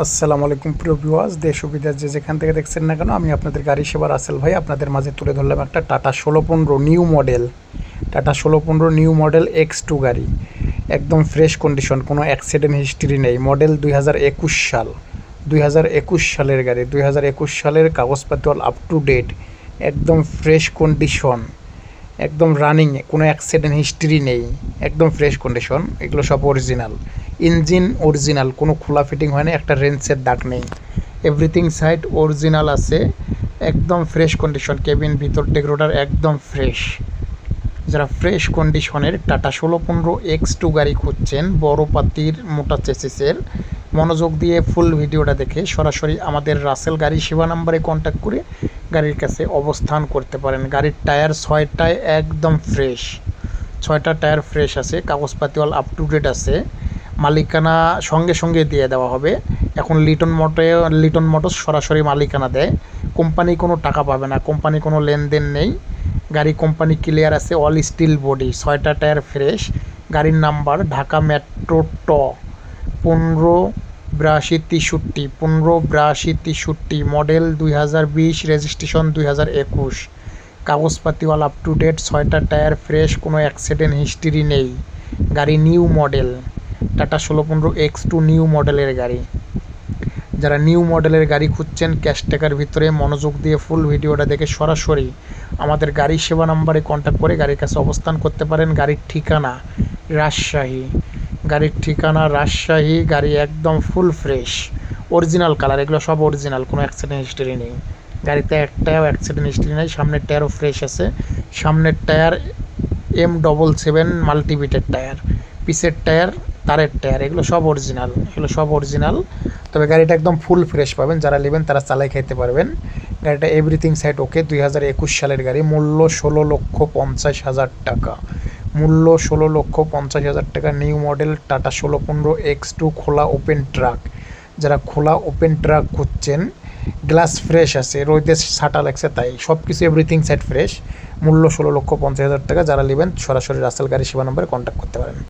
আসসালামু আলাইকুম প্রিয় ভিউয়ার্স, দেশ বিদেশ যে যেখান থেকে দেখছেন না কেন, আমি আপনাদের গাড়ি সেবার আসেল ভাই, আপনাদের মাঝে তুলে ধরলাম একটা টাটা ষোলো পনেরো নিউ মডেল। টাটা ষোলো পনেরো নিউ মডেল এক্স টু গাড়ি। একদম ফ্রেশ কন্ডিশন কোনো অ্যাক্সিডেন্ট হিস্ট্রি নেই। মডেল দুই হাজার একুশ সাল। দুই হাজার একুশ সালের গাড়ি, দুই হাজার একুশ সালের কাগজপাতি অল আপ টু ডেট একদম ফ্রেশ কন্ডিশন একদম রানিং কোনো অ্যাক্সিডেন্ট হিস্ট্রি নেই, একদম ফ্রেশ কন্ডিশন এগুলো সব অরিজিনাল ইঞ্জিন অরিজিনাল কোনো খোলা ফিটিং হয় না, একটা রেন্সের দাগ নেই। এভরিথিং সাইড অরিজিনাল আছে, একদম ফ্রেশ কন্ডিশন কেবিন ভিতর ডেকোরেটার একদম ফ্রেশ যারা ফ্রেশ কন্ডিশনের টাটা ষোলো পনেরো এক্স টু গাড়ি খুঁজছেন, বড় পাতির, মোটা চেসিসের মনোযোগ দিয়ে ফুল ভিডিওটা দেখে সরাসরি আমাদের রাসেল গাড়ি সেবা নাম্বারে কন্ট্যাক্ট করে গাড়ির কাছে অবস্থান করতে পারেন। গাড়ির টায়ার ছয়টায় একদম ফ্রেশ ছয়টা টায়ার ফ্রেশ আছে, কাগজপাতি অল আপ টু ডেট আছে। মালিকানা সঙ্গে সঙ্গে দিয়ে দেওয়া হবে। এখন লিটন মোটে লিটন মোটরস সরাসরি মালিকানা দেয়। কোম্পানি কোনো টাকা পাবে না, কোম্পানি কোনো লেনদেন নেই। গাড়ি কোম্পানি ক্লিয়ার আছে অল স্টিল বডি ছয়টা টায়ার ফ্রেশ গাড়ির নাম্বার ঢাকা মেট্রো ট, পনেরো বিরাশি তেষট্টি, পনেরো বিরাশি তেষট্টি, মডেল দুই হাজার বিশ, রেজিস্ট্রেশন দুই হাজার একুশ। কাগজপাতি অল আপ টু ডেট ছয়টা টায়ার, ফ্রেশ, কোনো অ্যাক্সিডেন্ট হিস্ট্রি নেই। গাড়ি নিউ মডেল টাটা ষোলো পনেরো এক্স টু নিউ মডেলের গাড়ি। যারা নিউ মডেলের গাড়ি খুঁজছেন ক্যাশ টাকার ভিতরে মনোযোগ দিয়ে ফুল ভিডিওটা দেখে সরাসরি আমাদের গাড়ি সেবা নাম্বারে কন্ট্যাক্ট করে গাড়ির কাছে অবস্থান করতে পারেন। গাড়ির ঠিকানা, রাজশাহী। গাড়ির ঠিকানা রাজশাহী, গাড়ি একদম ফুল ফ্রেশ অরিজিনাল কালার এগুলো সব অরিজিনাল কোনো অ্যাক্সিডেন্ট হিস্ট্রি নেই। গাড়িতে একটাও অ্যাক্সিডেন্ট হিস্ট্রি নেই, সামনের টায়ারও ফ্রেশ আছে। সামনের টায়ার এম ডবল সেভেন মাল্টিবিটের টায়ার পিসের টায়ার তারের টায়ার এগুলো সব অরিজিনাল এগুলো সব অরিজিনাল তবে গাড়িটা একদম ফুল ফ্রেশ পাবেন, যারা নেবেন তারা চালাই খেতে পারবেন। গাড়িটা এভরিথিং সাইড ওকে দুই হাজার একুশ সালের গাড়ি, মূল্য ষোলো লক্ষ পঞ্চাশ হাজার টাকা। মূল্য ষোলো লক্ষ পঞ্চাশ হাজার টাকা, নিউ মডেল টাটা ষোলো পনেরো এক্স টু খোলা ওপেন ট্রাক। যারা খোলা ওপেন ট্রাক খুঁজছেন, গ্লাস ফ্রেশ আছে রোদে সাটা লাগছে তাই। সব কিছু এভরিথিং সেট ফ্রেশ মূল্য ষোলো লক্ষ পঞ্চাশ হাজার টাকা, যারা নেবেন সরাসরি রাসেল গাড়ি সেবা নম্বরে কন্ট্যাক্ট করতে পারেন।